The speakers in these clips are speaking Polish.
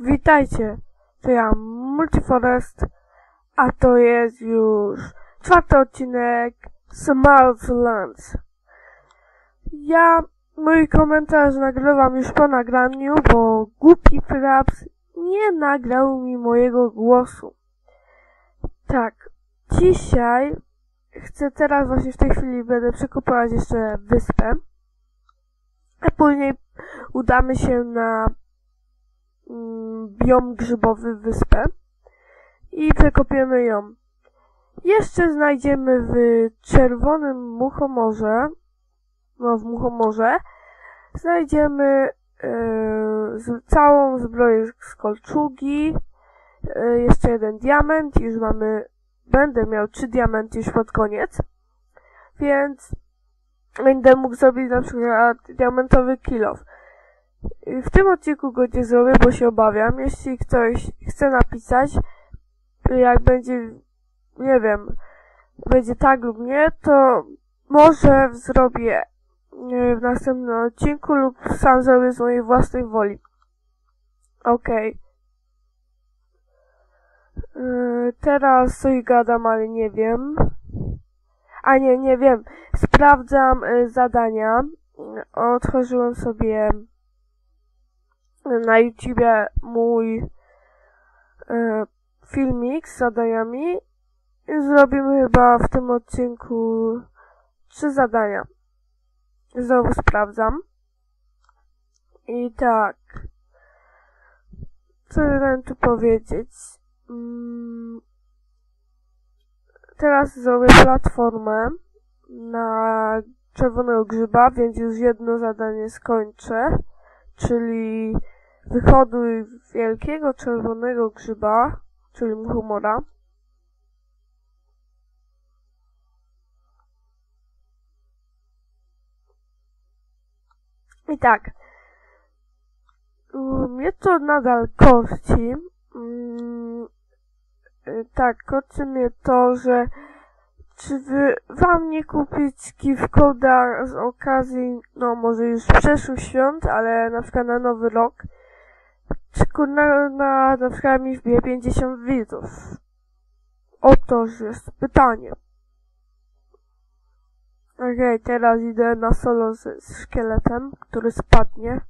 Witajcie, to ja Multiforest, a to jest już czwarty odcinek Smalls Ja mój komentarz nagrywam już po nagraniu, bo głupi Fraps nie nagrał mi mojego głosu. Tak, dzisiaj chcę teraz właśnie w tej chwili będę przekopywać jeszcze wyspę, a później udamy się na biom grzybowy wyspę i przekopiemy ją. Jeszcze znajdziemy w czerwonym muchomorze, no w muchomorze, znajdziemy z, całą zbroję z kolczugi, e, jeszcze jeden diament, już mamy, będę miał trzy diamenty już pod koniec, więc będę mógł zrobić na przykład diamentowy kilof. W tym odcinku go nie zrobię, bo się obawiam. Jeśli ktoś chce napisać, jak będzie, nie wiem, będzie tak lub nie, to może zrobię e, w następnym odcinku lub sam zrobię z mojej własnej woli. Okej. Yy, Teraz coś gadam, ale nie wiem. A nie, nie wiem. Sprawdzam y, zadania. Otworzyłem sobie na YouTubie mój y, filmik z zadaniami i zrobimy chyba w tym odcinku trzy zadania. Znowu sprawdzam. I tak. Co chciałem tu powiedzieć? Mm, Teraz zrobię platformę na czerwonego grzyba, więc już jedno zadanie skończę, czyli wyhoduj wielkiego czerwonego grzyba, czyli humora. I tak. Mm, Mnie to nadal korci. Mm, y, Tak, korci mnie to, że czy wy, wam nie kupić gift code'a z okazji, no może już przeszłych świąt, ale na przykład na nowy rok, czy kurna na, na przykład mi wbije 50 widzów? Otoż jest pytanie. Okej, teraz idę na solo z, z szkieletem, który spadnie.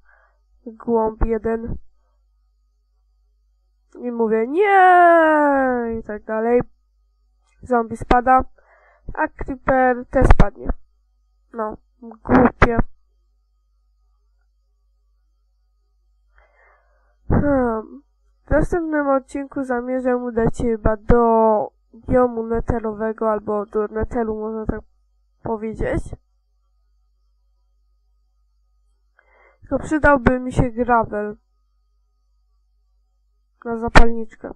Głąb jeden. I mówię nie i tak dalej. Zombie spada, a creeper też spadnie. No, głupie. Hmm. W następnym odcinku zamierzam udać się chyba do biomu neterowego, albo do neteru, można tak powiedzieć. Tylko przydałby mi się gravel na zapalniczkę.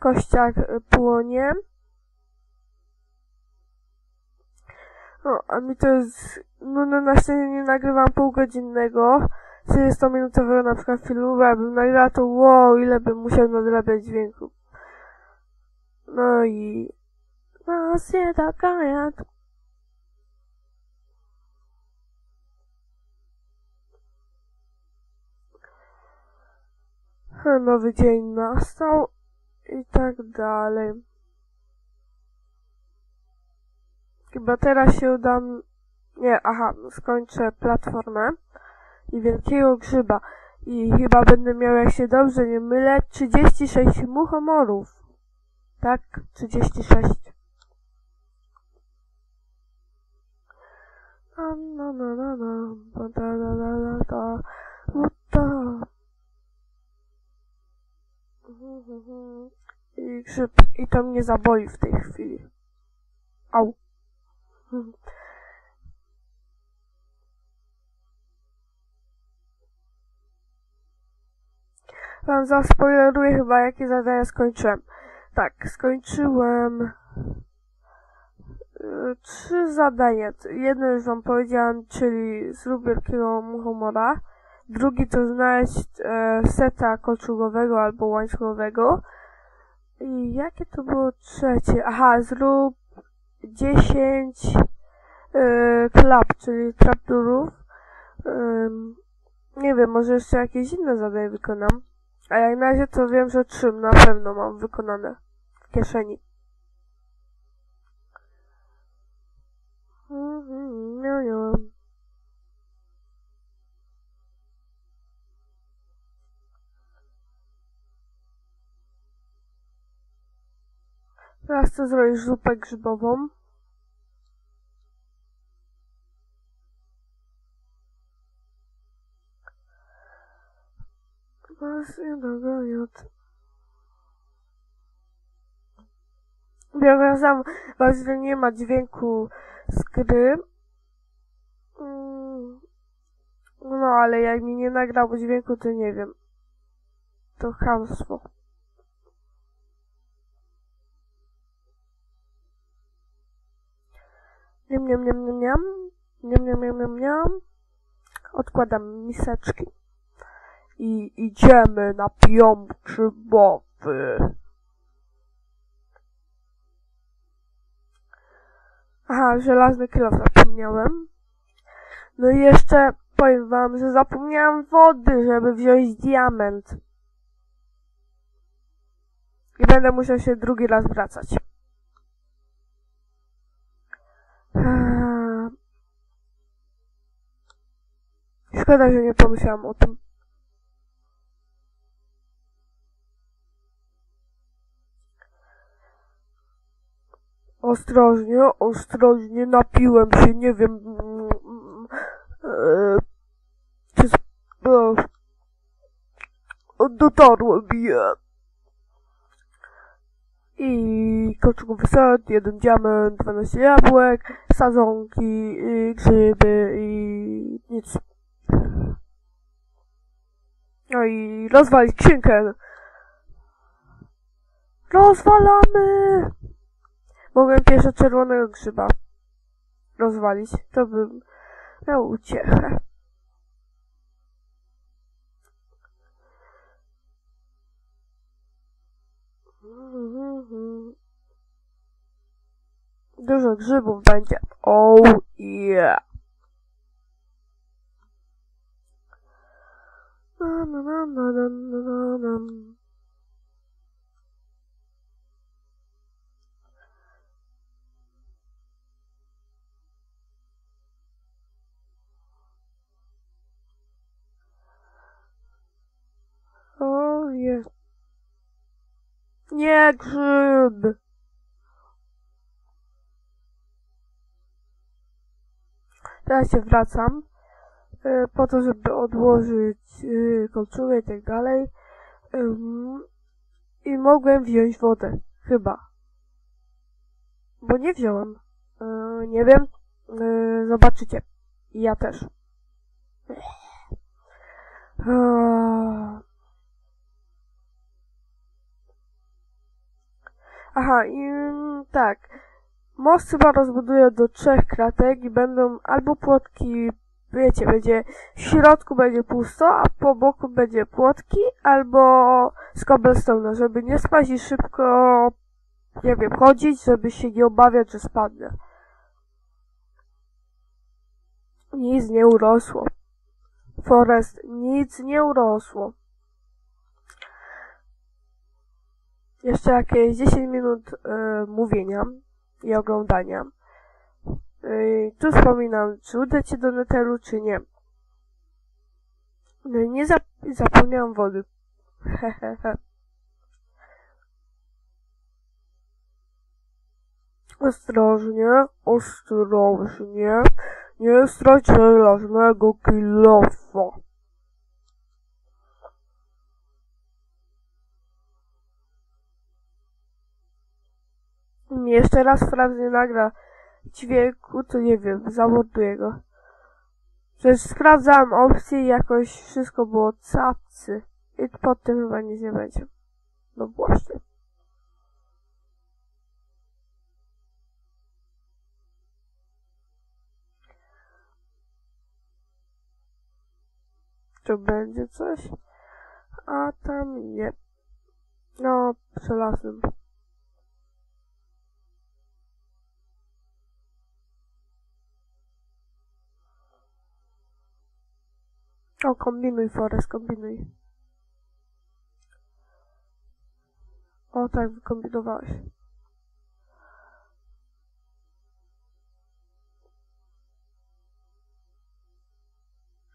Kościach y, płonie. No, a mi to jest, no, no na scenie nie nagrywam półgodzinnego, 30-minutowego na przykład filmu, bo jakbym nagrała to wow, ile bym musiał nadrabiać dźwięku. No i... No, się taka jak... Nowy dzień nastał i tak dalej. Chyba teraz się udam... Nie, aha, skończę platformę i wielkiego grzyba. I chyba będę miał, jak się dobrze nie mylę, 36 muchomorów. Tak, 36. Na, I grzyb, i to mnie zaboli w tej chwili. Au. Wam zaspoileruję chyba, jakie zadania skończyłem. Tak, skończyłem y, trzy zadania. Jedno już wam powiedziałam, czyli zrób wielkiego muchomora. Drugi to znaleźć e, seta kolczugowego albo łańcuchowego. I jakie to było trzecie? Aha, zrób 10 e, klap, czyli trapdurów Ym, nie wiem, może jeszcze jakieś inne zadanie wykonam. A jak na razie to wiem, że trzy na pewno mam wykonane w kieszeni. Mhm, nie, nie. Teraz chcę zrobić zupę grzybową. Sam, że nie ma dźwięku z gry. Mm, No, ale jak mi nie nagrało dźwięku, to nie wiem. To chamstwo. Niam, niam, niam, niam, niam. Niam, niam, niam, niam, niam. Odkładam miseczki. I idziemy na pion grzybowy. Aha, żelazny kilof zapomniałem. No i jeszcze powiem wam, że zapomniałam wody, żeby wziąć diament. I będę musiał się drugi raz wracać. Szkoda, że nie pomyślałam o tym. Ostrożnie, ostrożnie, napiłem się, nie wiem, e, czy e, dotarło mi. I koczkowy set, jeden diament, 12 jabłek, sadzonki, i grzyby i nic. No i rozwalić skrzynkę. Rozwalamy! Mogłem pierwsze czerwonego grzyba rozwalić. To bym miał uciechę. Dużo grzybów będzie. Oh yeah. Na, na, na, na, na, na, na, Nie grzyb. Teraz się wracam e, po to, żeby odłożyć e, kolczugę i tak dalej. I mogłem wziąć wodę. Chyba. Bo nie wziąłem. E, nie wiem. Zobaczycie. Ja też. Aha, i tak. Most chyba rozbuduję do trzech kratek i będą albo płotki, wiecie, będzie w środku będzie pusto, a po boku będzie płotki, albo z cobblestone, żeby nie spaść i szybko, nie wiem, chodzić, żeby się nie obawiać, że spadnę. Nic nie urosło. Forest, nic nie urosło. Jeszcze jakieś 10 minut y, mówienia i oglądania. Y, tu wspominam, czy uda ci do neteru, czy nie. No i nie zap zapomniałam wody. Ostrożnie, ostrożnie. Nie strać żelaznego kilofa. Jeszcze raz Franz nie nagra dźwięku, to nie wiem, zamorduję go. Przecież sprawdzałem opcje i jakoś wszystko było capcy. I pod tym chyba nic nie będzie. No właśnie. Tu będzie coś? A tam nie. No, przelazłem. O, kombinuj, Forest, kombinuj. O, tak, wykombinowałeś.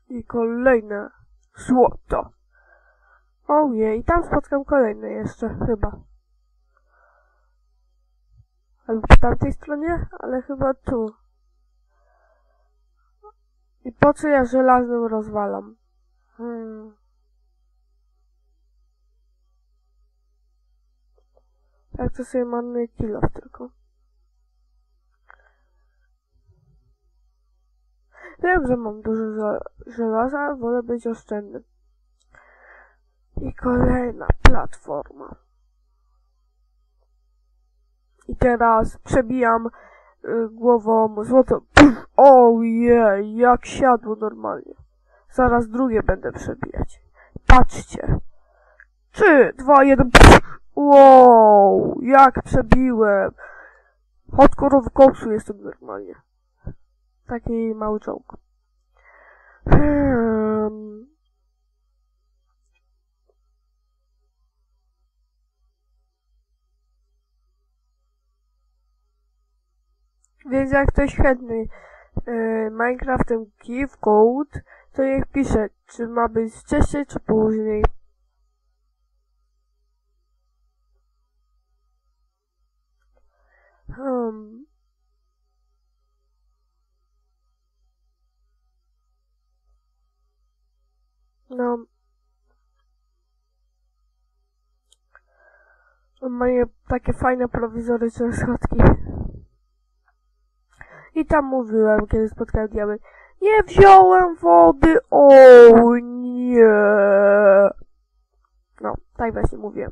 I kolejne złoto. Ojej, i tam spotkam kolejne jeszcze, chyba. Albo po tamtej stronie, ale chyba tu. I po co ja żelaznym rozwalam? Hmm. Tak to sobie marnuję kilo tylko. Wiem, że mam dużo żel- żelaza, wolę być oszczędny. I kolejna platforma. I teraz przebijam głową złoto. Puf! Ojej, jak siadło normalnie. Zaraz drugie będę przebijać. Patrzcie. Trzy, dwa, jeden. Puf! Wow, jak przebiłem. Hardkorowy koksu jestem normalnie. Taki mały czołg. Hmm. Więc jak ktoś chętny yy, Minecraftem Give Code, to niech pisze, czy ma być wcześniej, czy później. Hmm. No. Moje takie fajne prowizoryczne schodki. I tam mówiłem, kiedy spotkałem diabeł. Nie wziąłem wody, o nie. No, tak właśnie mówiłem.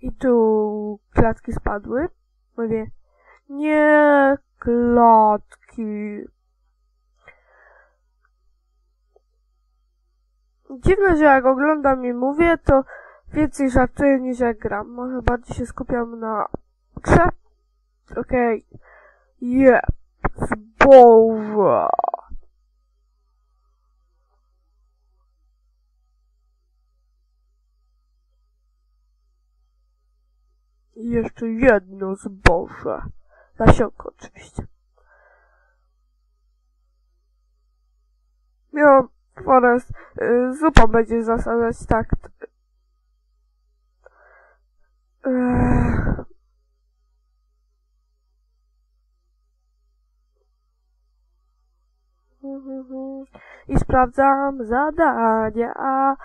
I tu klatki spadły. Mówię, nie klatki. Dziwne, że jak oglądam i mówię, to więcej żartuję niż jak gram. Może bardziej się skupiam na grze. Okej. Okay. Yeah. Zboże. I jeszcze jedno zboże. Nasionko oczywiście. Miałam Forest, y, zupa będzie zasadzać tak. I sprawdzam zadania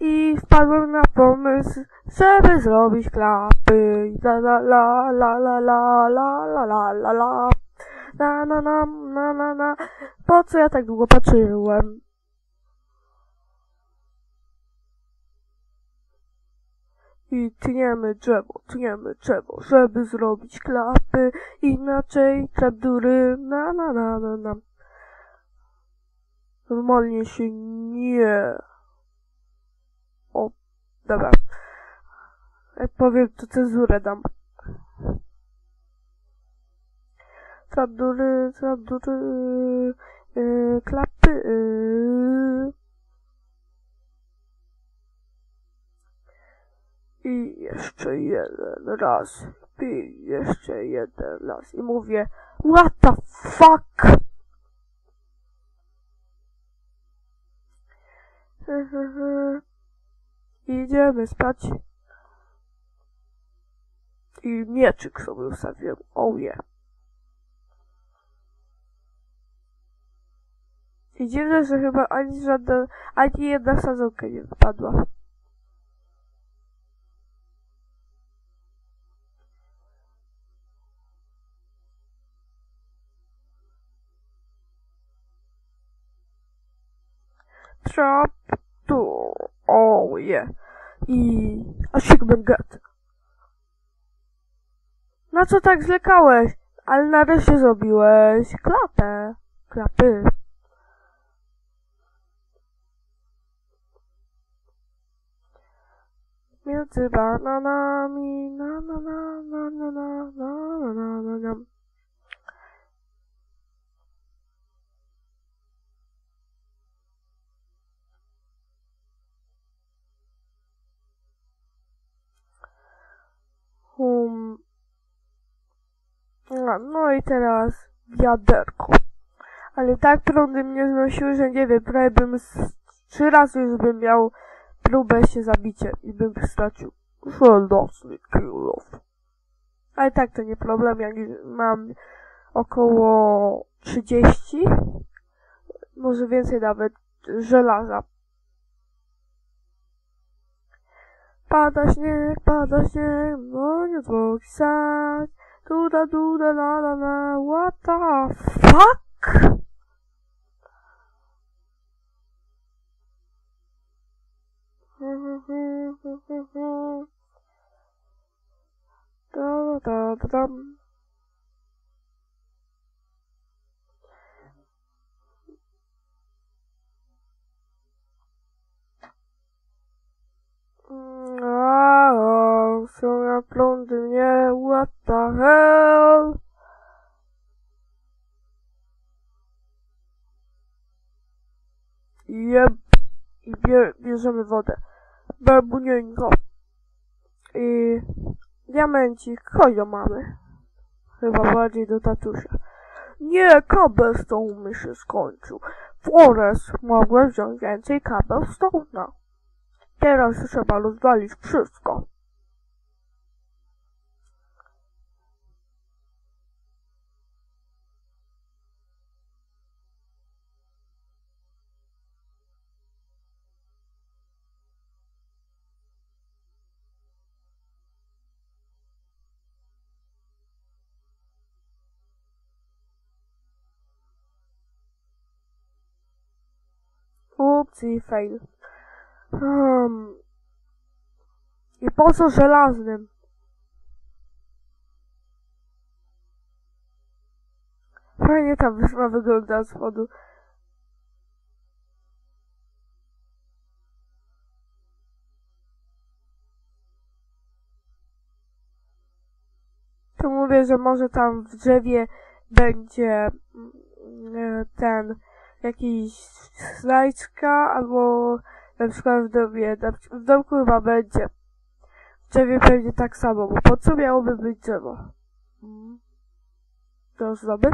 i wpadłem na pomysł, żeby zrobić klapy. La la la la la la la la la la la na na na na na na Po co ja tak długo patrzyłem? I tniemy drzewo, tniemy drzewo, żeby zrobić klapy, inaczej trapdury, na na na na na. Normalnie się nie. O, dobra. Jak powiem, to cenzurę dam. Trapdury, trapdury, yy, klapy, yy. I jeszcze jeden raz. I jeszcze jeden raz. I mówię, what the fuck? Idziemy spać. I mieczyk sobie ustawiłem. Oh yeah. I dziwne, że chyba ani żadna, ani jedna sadzonka nie wypadła. Trap tu. Oh yeah. I achievement get. Na co tak zlekałeś? Ale nareszcie zrobiłeś klapę. Klapy. między bananami, na na na No, i teraz wiaderko. Ale tak prądy mnie znosiły, że nie wiem, prawie bym z trzy razy już bym miał próbę się zabicia i bym stracił żelazny kilof. Ale tak to nie problem, jak mam około 30, może więcej nawet żelaza. Pada śnieg, pada śnieg, no nie do da do da da da da. What the fuck? da da da da. Oh, so up Londonie, what the hell? Jeb. I bier, bierzemy wodę. Barbunieńko. I diamencik. Chodź mamy. Chyba bardziej do tatusia. Nie, kabel z tą mi się skończył. Flores, mogłeś wziąć więcej kabel z tą, no. Teraz trzeba rozwalić wszystko. Upsi, fail. Um. I po co żelaznym? Fajnie ta wyspa wygląda z spodu. Tu mówię, że może tam w drzewie będzie mm, ten jakiś slajdka albo na przykład w domie, na, przy- w domku chyba będzie. W drzewie pewnie tak samo, bo po co miałoby być drzewo? Mm. To ozdoby?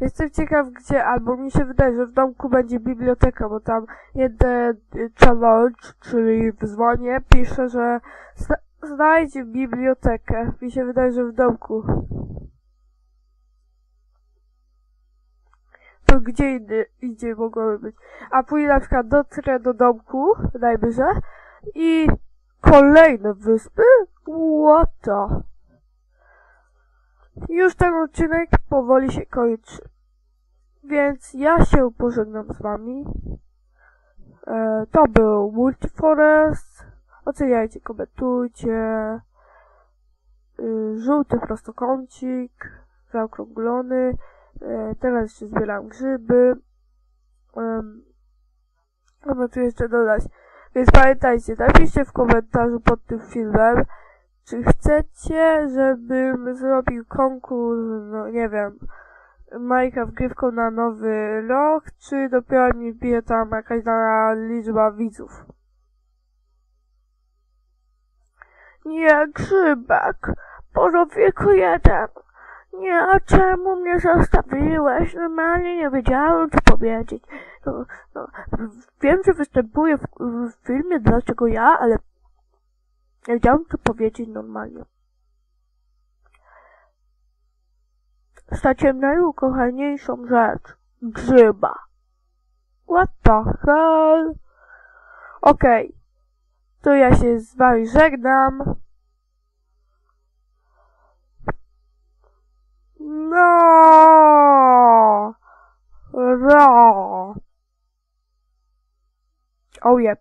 Jestem ciekaw gdzie, albo mi się wydaje, że w domku będzie biblioteka, bo tam jeden y, challenge, czyli wyzwanie, pisze, że zna- znajdź bibliotekę. Mi się wydaje, że w domku. To gdzie indy, indziej mogłoby być. A później na przykład dotrę do domku, dajmy, że i kolejne wyspy? What the? Już ten odcinek powoli się kończy. Więc ja się pożegnam z wami. E, to był Multiforest. Oceniajcie, komentujcie. Y, żółty prostokącik, zaokrąglony. E, teraz jeszcze zbieram grzyby. Mamy tu jeszcze dodać. Więc pamiętajcie, napiszcie w komentarzu pod tym filmem, czy chcecie, żebym zrobił konkurs, no nie wiem, Minecraft grywką na nowy rok, czy dopiero mi wbije tam jakaś dana liczba widzów. Nie, grzybek, porowieku jeden. Nie, a czemu mnie zostawiłeś? Normalnie nie wiedziałem, co powiedzieć. No, no, wiem, że występuję w, w filmie Dlaczego ja, ale nie wiedziałem, co powiedzieć normalnie. Straciłem najukochaniejszą rzecz. Grzyba. What the hell? Okej. To ja się z wami żegnam. No. Ra. Oh yeah.